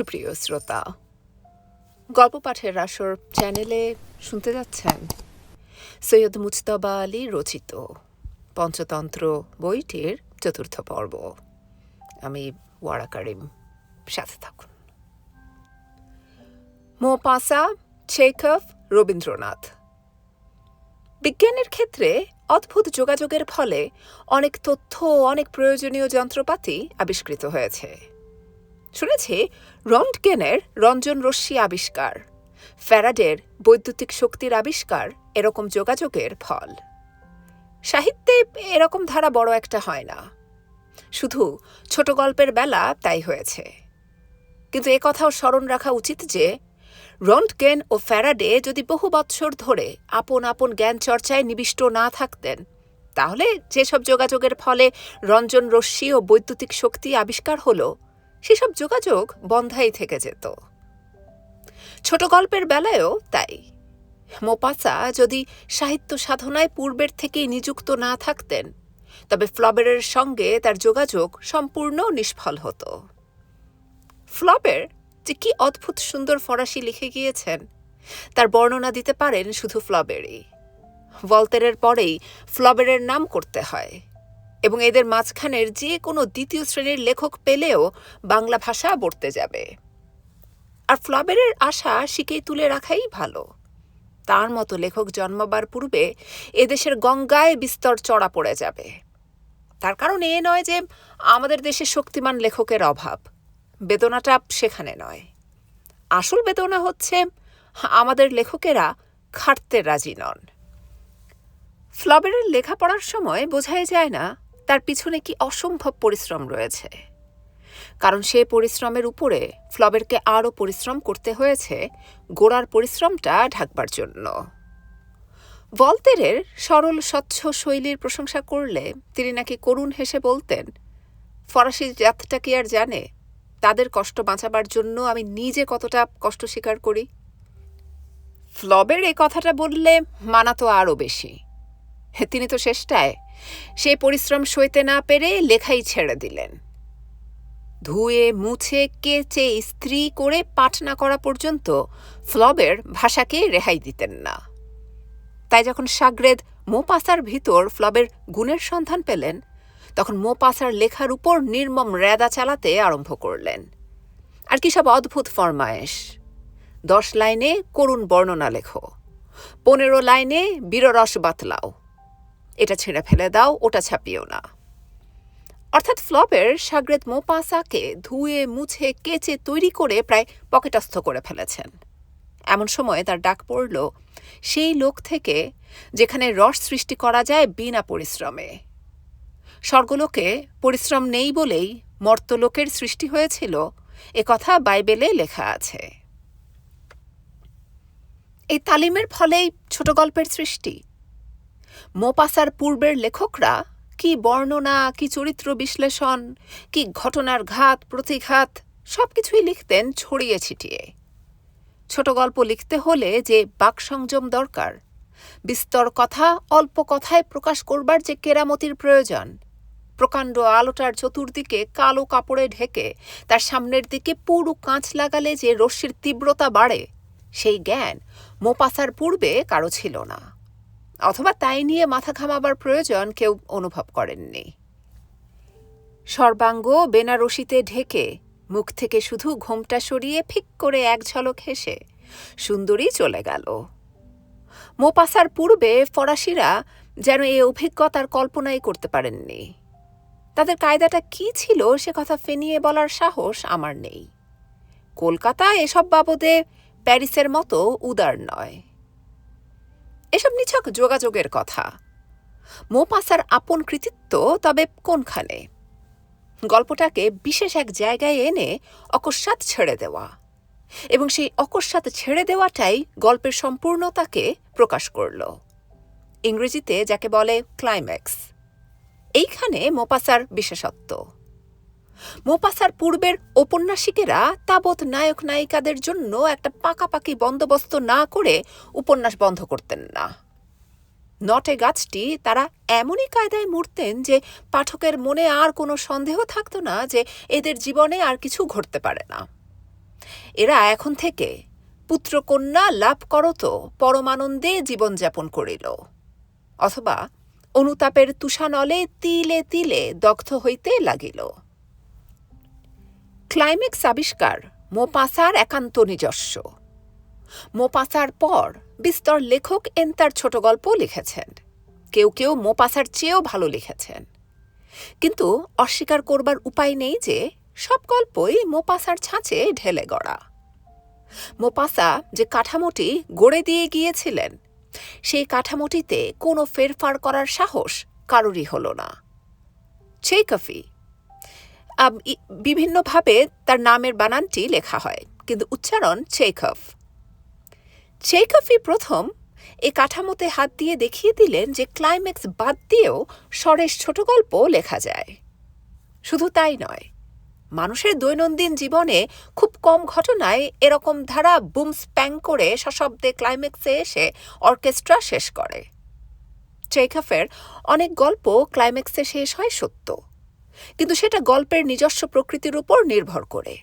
সুপ্রিয় শ্রোতা, গল্প পাঠের আসর চ্যানেলে শুনতে যাচ্ছেন সৈয়দ মুজতবা আলী রচিত পঞ্চতন্ত্র বইটির চতুর্থ পর্ব। আমি ওয়ারা কারিম, সাথে থাকুন। Maupassant Chekhov Rabindranath. বিজ্ঞানের ক্ষেত্রে অদ্ভুত যোগাযোগের ফলে অনেক তথ্য, অনেক প্রয়োজনীয় যন্ত্রপাতি আবিষ্কৃত হয়েছে। শুনেছি রন্টগেনের রঞ্জন রশ্মি আবিষ্কার, ফ্যারাডের বৈদ্যুতিক শক্তির আবিষ্কার এরকম যোগাযোগের ফল। সাহিত্যে এরকম ধারা বড় একটা হয় না। শুধু ছোট গল্পের বেলা তাই হয়েছে। কিন্তু এ কথাও স্মরণ রাখা উচিত যে রন্টগেন ও ফ্যারাডে যদি বহু বৎসর ধরে আপন আপন জ্ঞান চর্চায় নিবিষ্ট না থাকতেন, তাহলে যেসব যোগাযোগের ফলে রঞ্জন রশ্মি ও বৈদ্যুতিক শক্তি আবিষ্কার হলো সেসব যোগাযোগ বন্ধাই থেকে যেত। ছোট গল্পের বেলায়ও তাই। মোপাসা যদি সাহিত্য সাধনায় পূর্বের থেকেই নিযুক্ত না থাকতেন, তবে ফ্লবেরের সঙ্গে তার যোগাযোগ সম্পূর্ণ নিষ্ফল হতো। ফ্লবের যে কি অদ্ভুত সুন্দর ফরাসি লিখে গিয়েছেন, তার বর্ণনা দিতে পারেন শুধু ফ্লবেরই। ভলতেরের পরেই ফ্লবেরের নাম করতে হয়। এবং এদের মাঝখানের যে কোনো দ্বিতীয় শ্রেণির লেখক পেলেও বাংলা ভাষা বর্তে যাবে। আর ফ্লবেরের আশা শিকেই তুলে রাখাই ভালো। তার মতো লেখক জন্মাবার পূর্বে এদেশের গঙ্গায় বিস্তর চড়া পড়ে যাবে। তার কারণ এ নয় যে আমাদের দেশে শক্তিমান লেখকের অভাব। বেদনাটা সেখানে নয়। আসল বেদনা হচ্ছে আমাদের লেখকেরা খাটতে রাজি নন। ফ্লবেরের লেখাপড়ার সময় বোঝাই যায় না তার পিছনে কি অসম্ভব পরিশ্রম রয়েছে? কারণ সে পরিশ্রমের উপরে ফ্লবেরকে আরও পরিশ্রম করতে হয়েছে, গোড়ার পরিশ্রমটা ঢাকবার জন্য। ভলতেরের সরল, স্বচ্ছ শৈলীর প্রশংসা করলে তিনি নাকি করুণ হেসে বলতেন, ফরাসি জাতটা কি আর জানে? তাদের কষ্ট বাঁচাবার জন্য আমি নিজে কতটা কষ্ট স্বীকার করি? ফ্লবের এই কথাটা বললে মানা তো আরও বেশি। তিনি তো শেষটায় সে পরিশ্রম সইতে না পেরে লেখাই ছেড়ে দিলেন। ধুয়ে, মুছে, কেচে স্ত্রী করে পাঠ না করা পর্যন্ত ফ্লবের ভাষাকে রেহাই দিতেন না। তাই যখন সাগরেদ মোপাসার ভিতর ফ্লবের গুণের সন্ধান পেলেন, তখন মোপাসার লেখার উপর নির্মম রেদা চালাতে আরম্ভ করলেন। আর কি সব অদ্ভুত ফরমায়েশ। দশ লাইনে করুণ বর্ণনা লেখো, পনেরো লাইনে বীররস বাতলাও। এটা ছেড়ে ফেলে দাও, ওটা ছাপিও না। অর্থাৎ ফ্লপের সাগরেদ মোপাসাকে ধুয়ে, মুছে, কেচে, তৈরি করে প্রায় পকেটস্থ করে ফেলেছেন। এমন সময় তার ডাক পড়ল, সেই লোক থেকে যেখানে রস সৃষ্টি করা যায় বিনা পরিশ্রমে। স্বর্গলোকে পরিশ্রম নেই বলেই মর্তলোকের সৃষ্টি হয়েছিল, এ কথা বাইবেলে লেখা আছে। এই তালিমের ফলেই ছোট গল্পের সৃষ্টি। মোপাসার পূর্বের লেখকরা কি বর্ণনা, কি চরিত্র বিশ্লেষণ, কি ঘটনার ঘাত, প্রতিঘাত, সবকিছুই লিখতেন ছড়িয়ে ছিটিয়ে। ছোট গল্প লিখতে হলে যে বাকসংযম দরকার, বিস্তর কথা, অল্প কথায় প্রকাশ করবার যে কেরামতির প্রয়োজন, প্রকাণ্ড আলোটার চতুর্দিকে কালো কাপড়ে ঢেকে, তার সামনের দিকে পুরো কাঁচ লাগালে যে রশ্মির তীব্রতা বাড়ে, সেই জ্ঞান মোপাসার পূর্বে কারও ছিল না। অথবা তাই নিয়ে মাথা ঘামাবার প্রয়োজন কেউ অনুভব করেননি। সর্বাঙ্গ বেনারসিতে ঢেকে মুখ থেকে শুধু ঘোমটা সরিয়ে ফিক করে এক ঝলক হেসে সুন্দরী চলে গেল। মোপাসার পূর্বে ফরাসিরা যেন এই অভিজ্ঞতার কল্পনাই করতে পারেননি। তাদের কায়দাটা কি ছিল সে কথা ফেনিয়ে বলার সাহস আমার নেই। কলকাতা এসব বাবদে প্যারিসের মতো উদার নয়। এসব নিছক যোগাযোগের কথা। মোপাসার আপন কৃতিত্ব তবে কোনখানে? গল্পটাকে বিশেষ এক জায়গায় এনে অকস্মাৎ ছেড়ে দেওয়া। এবং সেই অকস্মাৎ ছেড়ে দেওয়াটাই গল্পের সম্পূর্ণতাকে প্রকাশ করল। ইংরেজিতে যাকে বলে ক্লাইম্যাক্স এইখানে মোপাসার বিশেষত্ব। মোপাসার পূর্বের ঔপন্যাসিকেরা তাবৎ নায়ক নায়িকাদের জন্য একটা পাকাপাকি বন্দোবস্ত না করে উপন্যাস বন্ধ করতেন না। নটে গাছটি তারা এমনই কায়দায় মরতেন যে পাঠকের মনে আর কোনো সন্দেহ থাকতো না যে এদের জীবনে আর কিছু ঘটতে পারে না। এরা এখন থেকে পুত্রকন্যা লাভ করত, পরমানন্দে জীবনযাপন করিল। অথবা অনুতাপের তুষানলে তিলে তিলে দগ্ধ হইতে লাগিল। ক্লাইম্যাক্স আবিষ্কার মোপাসার একান্ত নিজস্ব। মোপাসার পর বিস্তর লেখক এন তার ছোট গল্প লিখেছেন। কেউ কেউ মোপাসার চেয়েও ভালো লিখেছেন। কিন্তু অস্বীকার করবার উপায় নেই যে সব গল্পই মোপাসার ছাঁচে ঢেলে গড়া। মোপাসা যে কাঠামোটি গড়ে দিয়ে গিয়েছিলেন, সেই কাঠামোটিতে কোনো ফেরফার করার সাহস কারোরই হল না। চেকফি বিভিন্নভাবে তার নামের বানানটি লেখা হয়, কিন্তু উচ্চারণ চেকফ চেকফি প্রথম এ কাঠামোতে হাত দিয়ে দেখিয়ে দিলেন যে ক্লাইম্যাক্স বাদ দিয়েও স্বরেশ ছোট গল্প লেখা যায়। শুধু তাই নয়, মানুষের দৈনন্দিন জীবনে খুব কম ঘটনায় এরকম ধারা বুম স্প্যাং করে সশব্দে ক্লাইম্যাক্সে এসে অর্কেস্ট্রা শেষ করে। চেইখাফের অনেক গল্প ক্লাইম্যাক্সে শেষ হয় সত্য। কিন্তু সেটা গল্পের নিজস্ব প্রকৃতির উপর নির্ভর করে।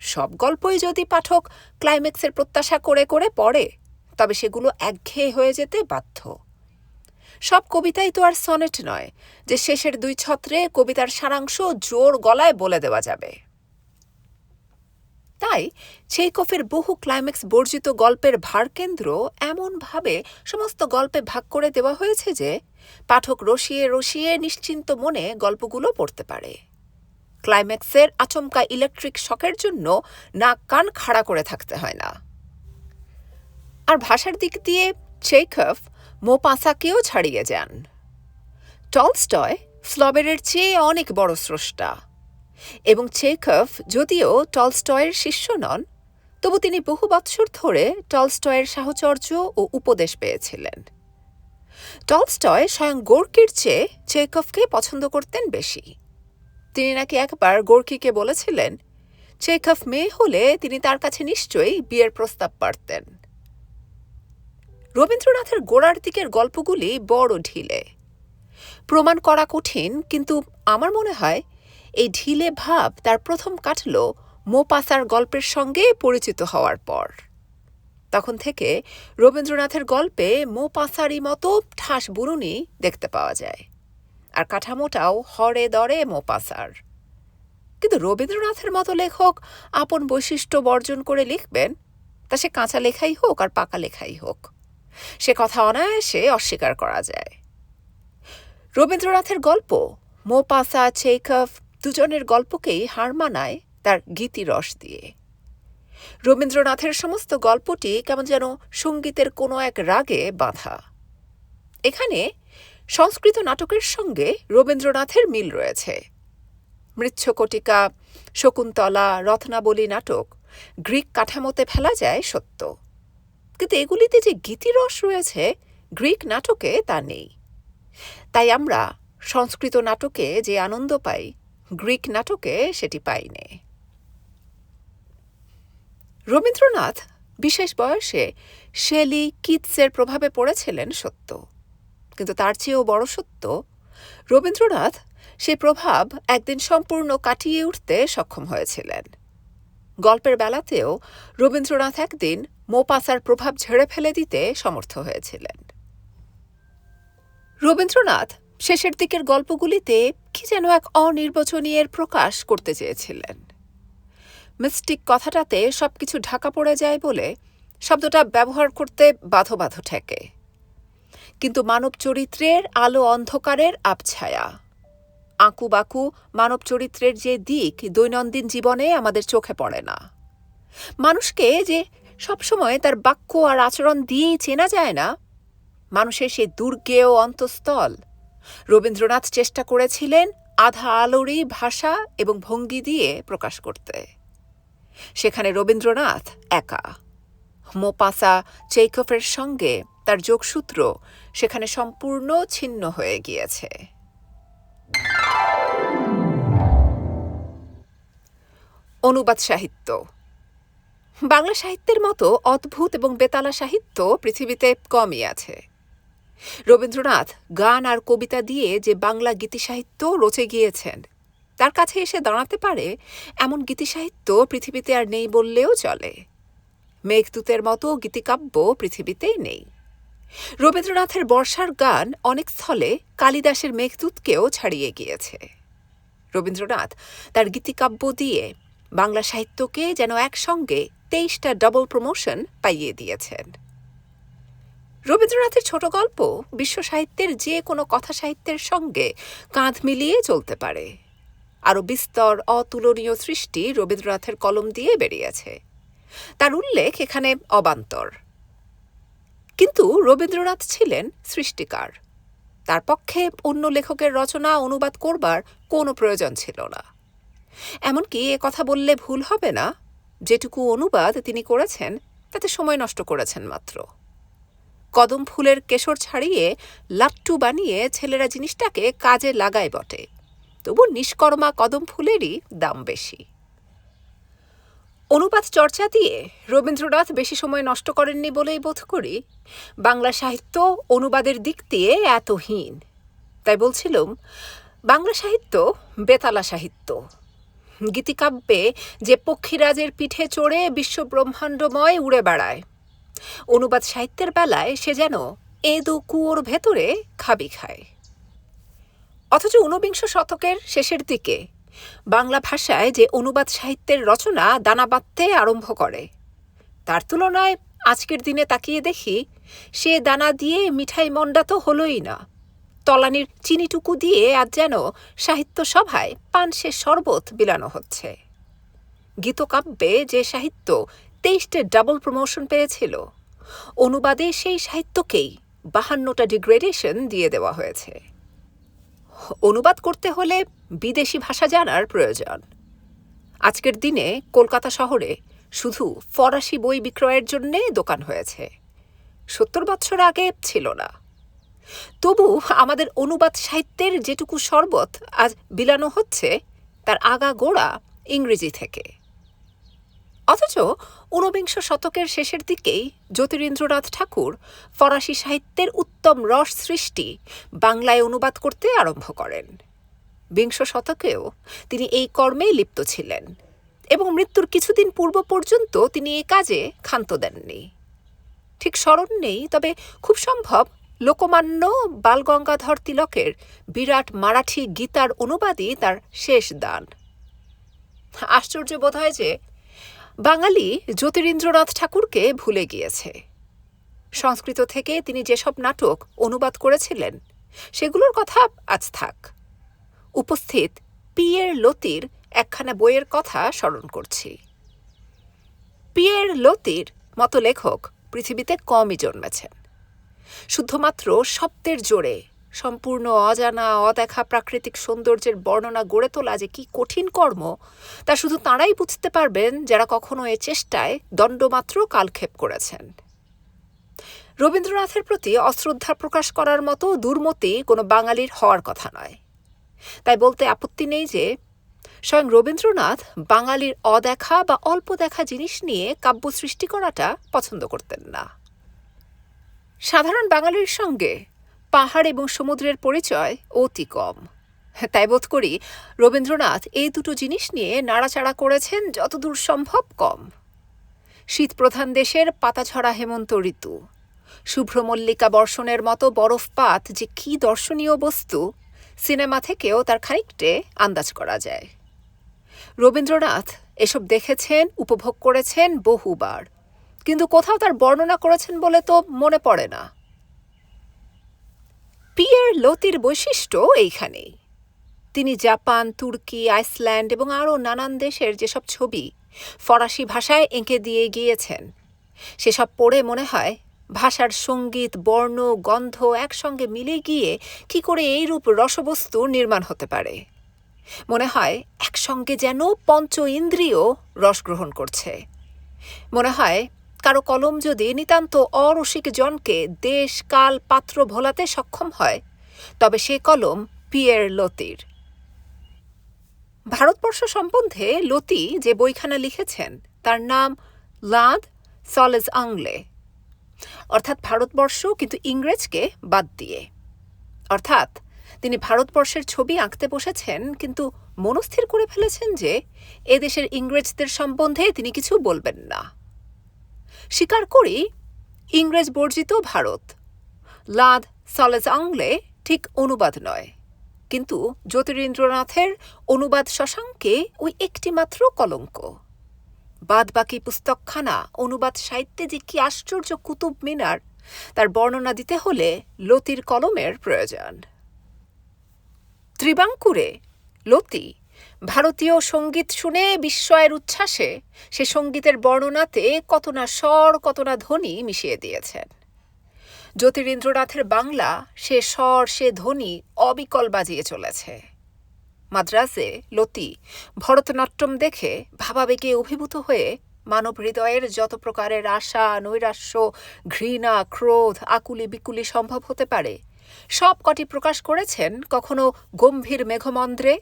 সব গল্পই যদি পাঠক ক্লাইম্যাক্সের প্রত্যাশা করে করে পড়ে, তবে সেগুলো একঘেয়ে হয়ে যেতে বাধ্য। সব কবিতাই তো আর সনেট নয়, যে শেষের দুই ছত্রে কবিতার সারাংশ জোর গলায় বলে দেওয়া যাবে। তাই চেইকফের বহু ক্লাইম্যাক্স বর্জিত গল্পের ভারকেন্দ্র এমনভাবে সমস্ত গল্পে ভাগ করে দেওয়া হয়েছে যে, পাঠক রসিয়ে রসিয়ে নিশ্চিন্ত মনে গল্পগুলো পড়তে পারে। ক্লাইম্যাক্সের আচমকা ইলেকট্রিক শকের জন্য নাক কান খাড়া করে থাকতে হয় না। আর ভাষার দিক দিয়ে চেইকফ মোপাসাকেও ছাড়িয়ে যান। টলস্টয় ফ্লবেরের চেয়ে অনেক বড় স্রষ্টা। এবং চেকফ যদিও টলস্টয়ের শিষ্য নন, তবু তিনি বহু বৎসর ধরে টলস্টয়ের সাহচর্য ও উপদেশ পেয়েছিলেন। টলস্টয় স্বয়ং গোর্কির চেয়ে চেকফকে পছন্দ করতেন বেশি। তিনি নাকি একবার গোর্কিকে বলেছিলেন চেকফ মেয়ে হলে তিনি তার কাছে নিশ্চয়ই বিয়ের প্রস্তাব পারতেন। রবীন্দ্রনাথের গোড়ার দিকের গল্পগুলি বড় ঢিলে। প্রমাণ করা কঠিন, কিন্তু আমার মনে হয় এই ঢিলে ভাব তার প্রথম কাটল মোপাসার গল্পের সঙ্গে পরিচিত হওয়ার পর। তখন থেকে রবীন্দ্রনাথের গল্পে মোপাসারই মতো ঠাস বুরুনি দেখতে পাওয়া যায়। আর কাঠামোটাও হরে দরে মোপাসার। কিন্তু রবীন্দ্রনাথের মতো লেখক আপন বৈশিষ্ট্য বর্জন করে লিখবেন, তা সে কাঁচা লেখাই হোক আর পাকা লেখাই হোক। সে কথা অনায়াসে অস্বীকার করা যায়। রবীন্দ্রনাথের গল্প মোপাসা চেকফ দুজনের গল্পকেই হার মানায় তার গীতিরস দিয়ে। রবীন্দ্রনাথের সমস্ত গল্পটি কেমন যেন সঙ্গীতের কোনো এক রাগে বাঁধা। এখানে সংস্কৃত নাটকের সঙ্গে রবীন্দ্রনাথের মিল রয়েছে। মৃচ্ছকটিকা, শকুন্তলা, রত্নাবলী নাটক গ্রিক কাঠামোতে ফেলা যায় সত্য। কিন্তু এগুলিতে যে গীতিরস রয়েছে, গ্রিক নাটকে তা নেই। তাই আমরা সংস্কৃত নাটকে যে আনন্দ পাই গ্রিক নাটকে সেটি পাইনে। রবীন্দ্রনাথ, বিশেষ বয়সে শেলি কিটসের প্রভাবে পড়েছিলেন সত্য। কিন্তু তার চেয়েও বড় সত্য, রবীন্দ্রনাথ সে প্রভাব একদিন সম্পূর্ণ কাটিয়ে উঠতে সক্ষম হয়েছিলেন। গল্পের বেলাতেও রবীন্দ্রনাথ একদিন মোপাসার প্রভাব ঝেড়ে ফেলে দিতে সমর্থ হয়েছিলেন। রবীন্দ্রনাথ শেষের দিকের গল্পগুলিতে কি যেন এক অনির্বচনীয়ের প্রকাশ করতে চেয়েছিলেন। মিস্টিক কথাটাতে সবকিছু ঢাকা পড়ে যায় বলে শব্দটা ব্যবহার করতে বাধো বাধো ঠেকে। কিন্তু মানব চরিত্রের আলো অন্ধকারের আবছায়া। আঁকু বাঁকু মানব চরিত্রের যে দিক দৈনন্দিন জীবনে আমাদের চোখে পড়ে না। মানুষকে যে সবসময় তার বাক্য আর আচরণ দিয়েই চেনা যায় না, মানুষের সেই দুর্গেয় অন্তঃস্থল রবীন্দ্রনাথ চেষ্টা করেছিলেন আধা আলোরই ভাষা এবং ভঙ্গি দিয়ে প্রকাশ করতে। সেখানে রবীন্দ্রনাথ একা। মোপাসা চেইকফের সঙ্গে তার যোগসূত্র সেখানে সম্পূর্ণ ছিন্ন হয়ে গিয়েছে। অনুবাদ সাহিত্য। বাংলা সাহিত্যের মতো অদ্ভুত এবং বেতালা সাহিত্য পৃথিবীতে কমই আছে। রবীন্দ্রনাথ গান আর কবিতা দিয়ে যে বাংলা গীতি সাহিত্য রচে গিয়েছেন, তার কাছে এসে দাঁড়াতে পারে এমন গীতিসাহিত্য পৃথিবীতে আর নেই বললেও চলে। মেঘদূতের মতো গীতিকাব্য পৃথিবীতেই নেই। রবীন্দ্রনাথের বর্ষার গান অনেক স্থলে কালিদাসের মেঘদূতকেও ছাড়িয়ে গিয়েছে। রবীন্দ্রনাথ তার গীতিকাব্য দিয়ে বাংলা সাহিত্যকে যেন একসঙ্গে তেইশটা ডবল প্রমোশন পাইয়ে দিয়েছেন। রবীন্দ্রনাথের ছোট গল্প বিশ্ব সাহিত্যের যে কোনো কথা সাহিত্যের সঙ্গে কাঁধ মিলিয়ে চলতে পারে। আরও বিস্তর, অতুলনীয় সৃষ্টি রবীন্দ্রনাথের কলম দিয়ে বেরিয়েছে। তার উল্লেখ এখানে অবান্তর। কিন্তু রবীন্দ্রনাথ ছিলেন সৃষ্টিকার। তার পক্ষে অন্য লেখকের রচনা, অনুবাদ করবার কোনো প্রয়োজন ছিল না। এমনকি এ কথা বললে ভুল হবে না। যেটুকু অনুবাদ তিনি করেছেন, তাতে সময় নষ্ট করেছেন মাত্র। কদম ফুলের কেশর ছাড়িয়ে লাট্টু বানিয়ে ছেলেরা জিনিসটাকে কাজে লাগায় বটে। তবু নিষ্কর্মা কদম ফুলেরই দাম বেশি। অনুবাদ চর্চা দিয়ে রবীন্দ্রনাথ বেশি সময় নষ্ট করেননি বলেই বোধ করি। বাংলা সাহিত্য অনুবাদের দিক দিয়ে এতহীন। তাই বলছিলাম, বাংলা সাহিত্য বেতালা সাহিত্য। গীতিকাব্যে যে পক্ষীরাজের পিঠে চড়ে বিশ্বব্রহ্মাণ্ডময় উড়ে বেড়ায়। অনুবাদ সাহিত্যের বেলায় সে যেন এদো কুয়োর ভেতরে খাবি খায়। অথচ ঊনবিংশ শতকের শেষের দিকে বাংলা ভাষায় যে অনুবাদ সাহিত্যের রচনা দানা বাঁধতে আরম্ভ করে, তার তুলনায় আজকের দিনে তাকিয়ে দেখি সে দানা দিয়ে মিঠাই মন্ডা তো হলোই না। তলানির চিনিটুকু দিয়ে আজ যেন সাহিত্য সভায় পানসে শরবত বিলানো হচ্ছে। গীতকাব্যে যে সাহিত্য তেইশটে ডাবল প্রমোশন পেয়েছিল। অনুবাদে সেই সাহিত্যকেই বাহান্নটা ডিগ্রেডেশন দিয়ে দেওয়া হয়েছে। অনুবাদ করতে হলে বিদেশি ভাষা জানার প্রয়োজন। আজকের দিনে কলকাতা শহরে শুধু ফরাসি বই বিক্রয়ের জন্যে দোকান হয়েছে। সত্তর বছর আগে ছিল না। তবু আমাদের অনুবাদ সাহিত্যের যেটুকু শরবত আজ বিলানো হচ্ছে, তার আগা গোড়া ইংরেজি থেকে। অথচ ঊনবিংশ শতকের শেষের দিকেই জ্যোতিরিন্দ্রনাথ ঠাকুর ফরাসি সাহিত্যের উত্তম রস সৃষ্টি বাংলায় অনুবাদ করতে আরম্ভ করেন। বিংশ শতকেও তিনি এই কর্মেই লিপ্ত ছিলেন এবং মৃত্যুর কিছুদিন পূর্ব পর্যন্ত তিনি এ কাজে ক্ষান্ত দেননি। ঠিক স্মরণ নেই, তবে খুব সম্ভব লোকমান্য বালগঙ্গাধর তিলকের বিরাট মারাঠি গীতার অনুবাদই তার শেষ দান। আশ্চর্য বোধ হয় যে বাঙালি জ্যোতিরিন্দ্রনাথ ঠাকুরকে ভুলে গিয়েছে। সংস্কৃত থেকে তিনি যেসব নাটক অনুবাদ করেছিলেন, সেগুলোর কথা আজ থাক। উপস্থিত পিয়ের লতির একখানা বইয়ের কথা স্মরণ করছি। পিয়ের লতির মতো লেখক পৃথিবীতে কমই জন্মেছেন। শুধুমাত্র শব্দের জোরে সম্পূর্ণ অজানা, অদেখা প্রাকৃতিক সৌন্দর্যের বর্ণনা গড়ে তোলা যে কি কঠিন কর্ম, তা শুধু তাঁরাই বুঝতে পারবেন যারা কখনো এ চেষ্টায় দণ্ডমাত্র কালক্ষেপ করেছেন। রবীন্দ্রনাথের প্রতি অশ্রদ্ধা প্রকাশ করার মতো দুর্মতি কোনো বাঙালির হওয়ার কথা নয়। তাই বলতে আপত্তি নেই যে, স্বয়ং রবীন্দ্রনাথ বাঙালির অদেখা বা অল্প দেখা জিনিস নিয়ে কাব্য সৃষ্টি করাটা পছন্দ করতেন না। সাধারণ বাঙালির সঙ্গে পাহাড় এবং সমুদ্রের পরিচয় অতি কম। তাই বোধ করি রবীন্দ্রনাথ এই দুটো জিনিস নিয়ে নাড়াচাড়া করেছেন যতদূর সম্ভব কম। শীতপ্রধান দেশের পাতাঝরা হেমন্ত ঋতু শুভ্র মল্লিকা বর্ষণের মতো বরফপাত যে কি দর্শনীয় বস্তু, সিনেমা থেকেও তার খানিকটে আন্দাজ করা যায়। রবীন্দ্রনাথ এসব দেখেছেন, উপভোগ করেছেন বহুবার, কিন্তু কোথাও তার বর্ণনা করেছেন বলে তো মনে পড়ে না। পিয়ের লতির বৈশিষ্ট্য এইখানেই। তিনি জাপান, তুর্কি, আইসল্যান্ড এবং আরও নানান দেশের যেসব ছবি ফরাসি ভাষায় এঁকে দিয়ে গিয়েছেন, সেসব পড়ে মনে হয় ভাষার সংগীত, বর্ণ, গন্ধ একসঙ্গে মিলে গিয়ে কি করে এইরূপ রসবস্তু নির্মাণ হতে পারে। মনে হয় একসঙ্গে যেন পঞ্চ ইন্দ্রিয় রস গ্রহণ করছে। মনে হয় কারও কলম যদি নিতান্ত অরসিক জনকে দেশ কাল পাত্র ভোলাতে সক্ষম হয়, তবে সে কলম পিয়ের লতির। ভারতবর্ষ সম্বন্ধে লতি যে বইখানা লিখেছেন, তার নাম লাদ সলেজ আংলে। অর্থাৎ ভারতবর্ষ কিন্তু ইংরেজকে বাদ দিয়ে। অর্থাৎ তিনি ভারতবর্ষের ছবি আঁকতে বসেছেন, কিন্তু মনস্থির করে ফেলেছেন যে এদেশের ইংরেজদের সম্বন্ধে তিনি কিছু বলবেন না। স্বীকার করি, ইংরেজ বর্জিত ভারত। লাদ সলেজ আংলে ঠিক অনুবাদ নয়। কিন্তু জ্যোতিরিন্দ্রনাথের অনুবাদ শশাঙ্কে ওই একটিমাত্র কলঙ্ক। বাদ বাকি পুস্তকখানা অনুবাদ সাহিত্যে যে কি আশ্চর্য কুতুব মিনার, তার বর্ণনা দিতে হলে লতির কলমের প্রয়োজন। ত্রিবাঙ্কুরে লতি ভারতীয় সংগীত শুনে বিস্ময়ের উচ্ছ্বাসে সে সঙ্গীতের বর্ণনাতে কত না স্বর কত না ধ্বনি মিশিয়ে দিয়েছেন। জ্যোতিরিন্দ্রনাথের বাংলা সে স্বর, সে ধ্বনি অবিকল বাজিয়ে চলেছে। মাদ্রাসে লতি, ভরতনাট্যম দেখে ভাবাবেগে অভিভূত হয়ে মানব হৃদয়ের যত প্রকারের আশা, নৈরাশ্য, ঘৃণা, ক্রোধ, আকুলি বিকুলি সম্ভব হতে পারে, সব কটি প্রকাশ করেছেন কখনো গম্ভীর মেঘমন্দ্রে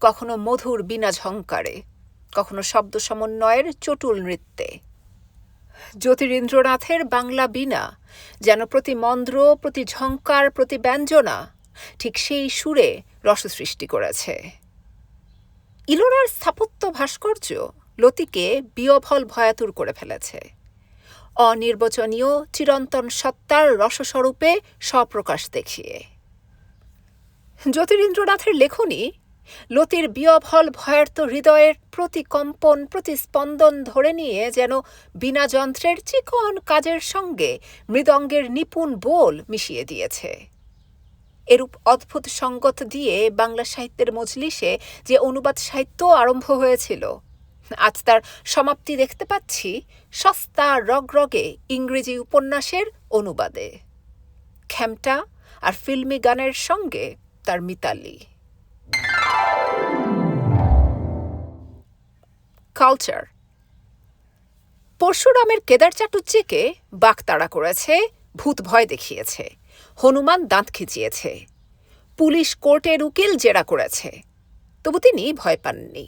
কখনো মধুর বিনা ঝঙ্কারে কখনো শব্দ সমন্বয়ের চটুল নৃত্যে। জ্যোতিরিন্দ্রনাথের বাংলা বীণা, যেন প্রতি মন্দ্র, প্রতি ঝঙ্কার প্রতি ব্যঞ্জনা, ঠিক সেই সুরে রস সৃষ্টি করেছে। ইলোরার স্থাপত্য ভাস্কর্য লতিকে বিয়ফল ভয়াতুর করে ফেলেছে। অনির্বচনীয় চিরন্তন সত্তার রসস্বরূপে স্বপ্রকাশ দেখিয়ে। জ্যোতিরিন্দ্রনাথের লেখনী লতির বিয়ফল ভয়ার্ত হৃদয়ের প্রতি কম্পন প্রতি স্পন্দন ধরে নিয়ে যেন বিনা যন্ত্রের চিকন কাজের সঙ্গে মৃদঙ্গের নিপুণ বোল মিশিয়ে দিয়েছে। এরূপ অদ্ভুত সঙ্গত দিয়ে বাংলা সাহিত্যের মজলিসে যে অনুবাদ সাহিত্য আরম্ভ হয়েছিল, আজ তার সমাপ্তি দেখতে পাচ্ছি সস্তা রগরগে ইংরেজি উপন্যাসের অনুবাদে। খ্যামটা আর ফিল্মি গানের সঙ্গে তার মিতালি। কালচার। পরশুরামের কেদার চাটুজ্জেকে বাগতাড়া করেছে, ভূত ভয় দেখিয়েছে, হনুমান দাঁত খিচিয়েছে, পুলিশ কোর্টের উকিল জেরা করেছে, তবু তিনি ভয় পাননি।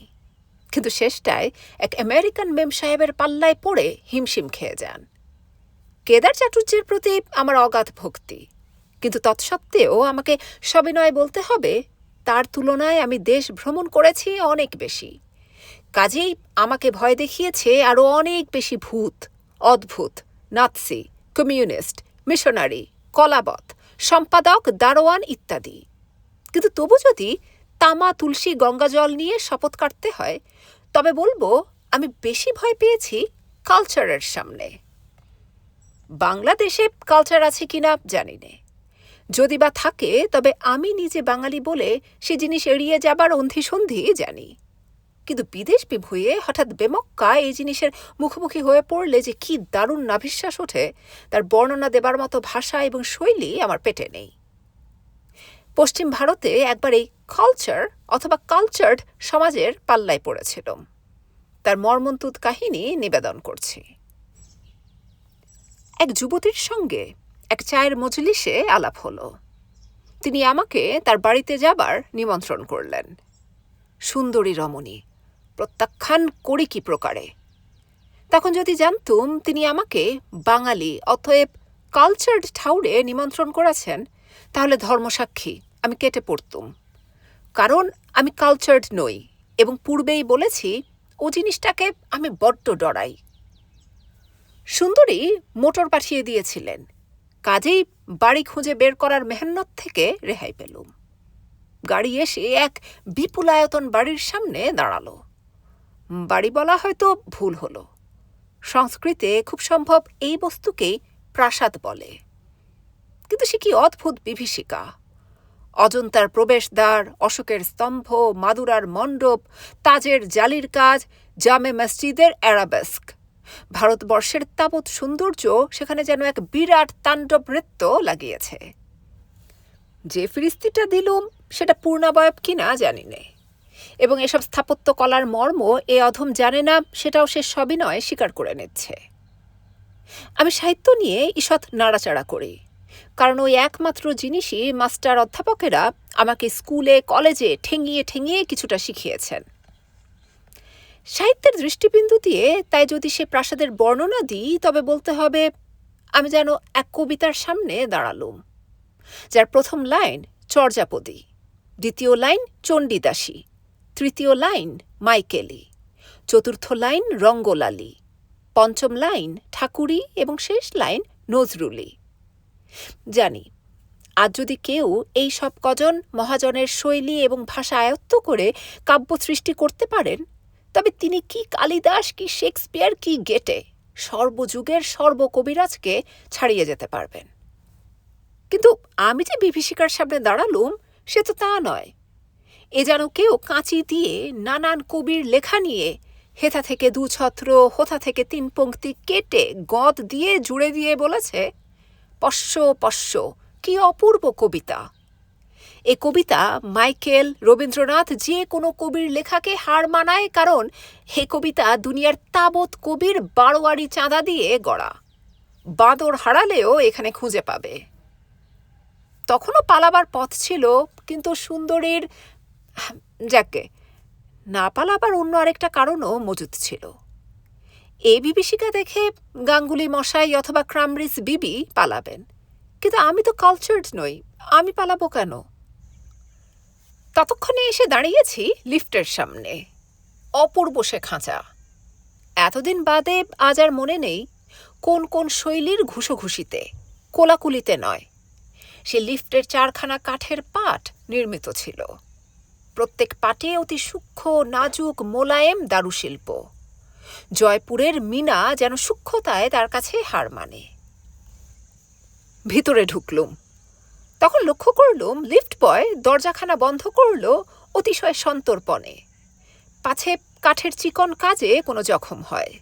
কিন্তু শেষটায় এক আমেরিকান মেম সাহেবের পাল্লায় পড়ে হিমশিম খেয়ে যান। কেদার চাটুর্যের প্রতি আমার অগাধ ভক্তি, কিন্তু তৎসত্ত্বেও আমাকে সবিনয় বলতে হবে, তার তুলনায় আমি দেশ ভ্রমণ করেছি অনেক বেশি। কাজেই আমাকে ভয় দেখিয়েছে আরও অনেক বেশি ভূত, অদ্ভুত, নাৎসি, কমিউনিস্ট, মিশনারি কলাবত সম্পাদক, দারোয়ান ইত্যাদি। কিন্তু তবু যদি তামা, তুলসী, গঙ্গা জল নিয়ে শপথ কাটতে হয়, তবে বলব আমি বেশি ভয় পেয়েছি কালচারের সামনে। বাংলাদেশে কালচার আছে কিনা জানি নে। যদি বা থাকে, তবে আমি নিজে বাঙালি বলে সে জিনিস এড়িয়ে যাবার অন্ধিসন্ধি জানি। কিন্তু বিদেশ বিভুয়ে হঠাৎ বেমক্কা এই জিনিসের মুখোমুখি হয়ে পড়লে যে কি দারুণ নাভিশ্বাস ওঠে, তার বর্ণনা দেবার মতো ভাষা এবং শৈলী আমার পেটে নেই। পশ্চিম ভারতে একবার এই কালচার অথবা কালচার্ড সমাজের পাল্লায় পড়েছিলাম তার মর্মন্তুদ কাহিনী নিবেদন করছি। এক যুবতীর সঙ্গে এক চায়ের মজলিসে আলাপ হলো। তিনি আমাকে তার বাড়িতে যাবার নিমন্ত্রণ করলেন। সুন্দরী রমণী প্রত্যাখ্যান করি কি প্রকারে? তখন যদি জানতুম, তিনি আমাকে বাঙালি, অতএব কালচার্ড ঠাউরে নিমন্ত্রণ করেছেন, তাহলে ধর্মসাক্ষী, আমি কেটে পড়তুম। কারণ আমি কালচার্ড নই, এবং পূর্বেই বলেছি, ও জিনিসটাকে আমি বড্ড ডরাই। সুন্দরী মোটর পাঠিয়ে দিয়েছিলেন, কাজেই বাড়ি খুঁজে বের করার মেহনত থেকে রেহাই পেলুম। গাড়ি এসে এক বিপুলায়তন বাড়ির সামনে দাঁড়াল। বাড়ি বলা হয়তো ভুল হলো। সংস্কৃতে খুব সম্ভব এই বস্তুকেই প্রাসাদ বলে। কিন্তু সে কি অদ্ভুত বিভীষিকা? অজন্তার প্রবেশদ্বার, অশোকের স্তম্ভ, মাদুরার মণ্ডপ, তাজের জালির কাজ, জামে মসজিদের অ্যারাবেস্ক। ভারতবর্ষের তাবৎ সৌন্দর্য সেখানে যেন এক বিরাট তাণ্ডব নৃত্য লাগিয়েছে। যে ফিরিস্তিটা দিলুম, সেটা পূর্ণাবয়ব কিনা জানি নে। এবং এসব স্থাপত্য কলার মর্ম এ অধম জানে না, সেটাও সে সবিনয় স্বীকার করে নিচ্ছে। আমি সাহিত্য নিয়ে ঈষৎ নাড়াচাড়া করি, কারণ ওই একমাত্র জিনিসই মাস্টার অধ্যাপকেরা আমাকে স্কুলে, কলেজে ঠেঙিয়ে ঠেঙিয়ে কিছুটা শিখিয়েছেন। সাহিত্যের দৃষ্টিবিন্দু দিয়ে তাই যদি সে প্রাসাদের বর্ণনা দিই, তবে বলতে হবে, আমি যেন এক কবিতার সামনে দাঁড়ালুম, যার প্রথম লাইন চর্যাপদী, দ্বিতীয় লাইন চণ্ডীদাসী তৃতীয় লাইন, মাইকেলি। চতুর্থ লাইন, রঙ্গলালি। পঞ্চম লাইন, ঠাকুরি এবং শেষ লাইন, নজরুলি। জানি, আজ যদি কেউ এই সব কজন মহাজনের শৈলী এবং ভাষা আয়ত্ত করে কাব্য সৃষ্টি করতে পারেন, তবে তিনি কি কালিদাস, কি শেক্সপিয়ার, কি গেটে, সর্বযুগের সর্বকবিরাজকে ছাড়িয়ে যেতে পারবেন। কিন্তু আমি যে বিভীষিকার সামনে দাঁড়ালুম, সে তো তা নয়। এ যেন কেউ কাঁচি দিয়ে নানান কবির লেখা নিয়ে হেথা থেকে দু ছত্র, হোথা থেকে তিন পংক্তি কেটে গদ দিয়ে জুড়ে দিয়ে বলেছে, পশ্য পশ্য, কি অপূর্ব কবিতা। এ কবিতা মাইকেল, রবীন্দ্রনাথ যে কোনো কবির লেখাকে হার মানায় কারণ হে কবিতা দুনিয়ার তাবৎ কবির বারোয়ারি চাঁদা দিয়ে গড়া। বাঁদর হারালেও এখানে খুঁজে পাবে। তখনও পালাবার পথ ছিল, কিন্তু সুন্দরীর যাকে, না পালাবার অন্য আরেকটা কারণও মজুদ ছিল। এ বিভীষিকা দেখে গাঙ্গুলি মশাই অথবা ক্রামরিস বিবি পালাবেন। কিন্তু আমি তো কালচার্ড নই, আমি পালাবো কেন? ততক্ষণে এসে দাঁড়িয়েছি লিফটের সামনে, অপূর্ব সে খাঁচা। এতদিন বাদে আজ আর মনে নেই কোন কোন শৈলীর ঘুষোঘুষিতে, কোলাকুলিতে নয়। সে লিফটের চারখানা কাঠের পাট নির্মিত ছিল। প্রত্যেক পাটে অতি সূক্ষ্ম, নাজুক মোলায়েম দারুশিল্প। জয়পুরের মিনা যেন সূক্ষ্মতায় তার কাছে হার মানে। ভিতরে ঢুকলুম। তখন লক্ষ্য করলুম, লিফট বয় দরজাখানা বন্ধ করল অতিশয় সন্তর্পণে। পাছে কাঠের চিকন কাজে কোনো জখম হয়।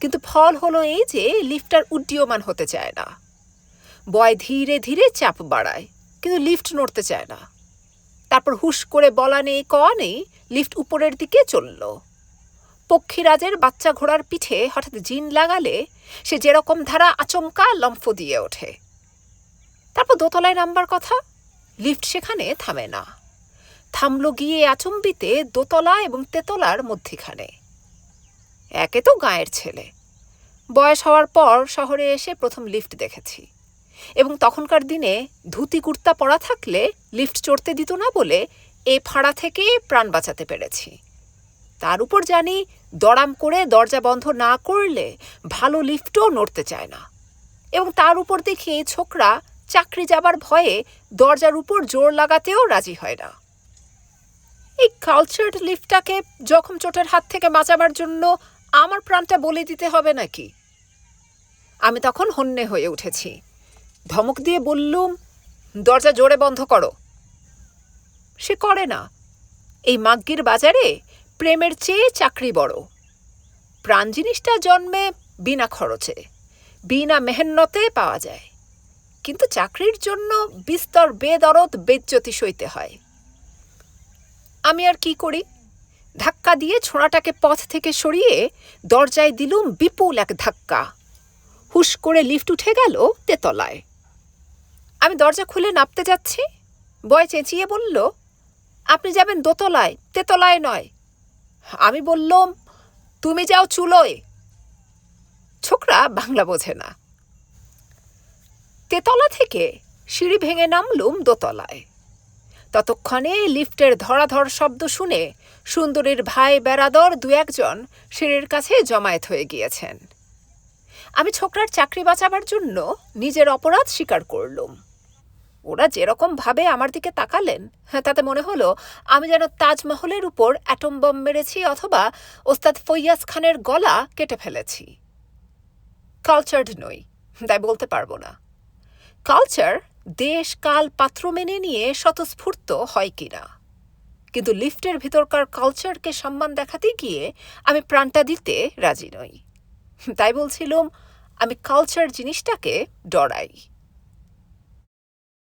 কিন্তু ফল হলো এই যে লিফটার উড্ডীয়মান হতে চায় না। বয় ধীরে ধীরে চাপ বাড়ায়, কিন্তু লিফট নড়তে চায় না। তারপর হুশ করে বলা নেই, কওয়া নেই, লিফট উপরের দিকে চলল। পক্ষীরাজের বাচ্চা ঘোড়ার পিঠে হঠাৎ জিন লাগালে সে যেরকম ধারা আচমকা লম্ফ দিয়ে ওঠে। তারপর দোতলায় নামবার কথা, লিফট সেখানে থামে না। থামল গিয়ে আচম্বিতে দোতলা এবং তেতলার মধ্যিখানে। একে তো গায়ের ছেলে। বয়স হওয়ার পর শহরে এসে প্রথম লিফট দেখেছি। এবং তখনকার দিনে ধুতি কুর্তা পরা থাকলে লিফট চড়তে দিত না বলে এ ফাঁড়া থেকে প্রাণ বাঁচাতে পেরেছি। তার উপর জানি দড়াম করে দরজা বন্ধ না করলে ভালো লিফটও নড়তে চায় না। এবং তার উপর দেখি ছোকরা চাকরি যাবার ভয়ে দরজার উপর জোর লাগাতেও রাজি হয় না। এই কালচার্ড লিফটটাকে জখম চোটের হাত থেকে বাঁচাবার জন্য আমার প্রাণটা বলে দিতে হবে নাকি? আমি তখন হন্যে হয়ে উঠেছি। ধমক দিয়ে বললুম, দরজা জোরে বন্ধ করো। সে করে না। এই মাগ্গির বাজারে প্রেমের চেয়ে চাকরি বড়। প্রাণ জিনিসটা জন্মে বিনা খরচে, বিনা মেহন্নতে পাওয়া যায়। কিন্তু চাকরির জন্য বিস্তর বেদরদ বেজ্জতি সইতে হয়। আমি আর কি করি? ধাক্কা দিয়ে ছোঁড়াটাকে পথ থেকে সরিয়ে দরজায় দিলুম বিপুল এক ধাক্কা। হুশ করে লিফট উঠে গেল তেতলায়। আমি দরজা খুলে নাপতে যাচ্ছি। বয় চেঁচিয়ে বলল, আপনি যাবেন দোতলায়, তেতলায় নয়। আমি বললুম, তুমি যাও চুলোয়। ছোকরা বাংলা বোঝে না। তেতলা থেকে সিঁড়ি ভেঙে নামলুম দোতলায়। ততক্ষণে লিফটের ধরাধর শব্দ শুনে সুন্দরীর ভাই বেড়াদর দু একজন সিঁড়ির কাছে জমায়েত হয়ে গিয়েছেন। আমি ছোকরার চাকরি বাঁচাবার জন্য নিজের অপরাধ স্বীকার করলুম। ওরা যেরকম ভাবে আমার দিকে তাকালেন হ্যাঁ তাতে মনে হলো আমি যেন তাজমহলের উপর অ্যাটম বম মেরেছি অথবা ওস্তাদ ফৈয়াজ খানের গলা কেটে ফেলেছি। কালচার্ড নই, তাই বলতে পারব না। কালচার দেশ কাল পাত্র মেনে নিয়ে স্বতঃস্ফূর্ত হয় কিনা কিন্তু লিফটের ভিতরকার কালচারকে সম্মান দেখাতে গিয়ে আমি প্রাণটা দিতে রাজি নই। তাই বলছিলাম, আমি কালচার জিনিসটাকে ডরাই।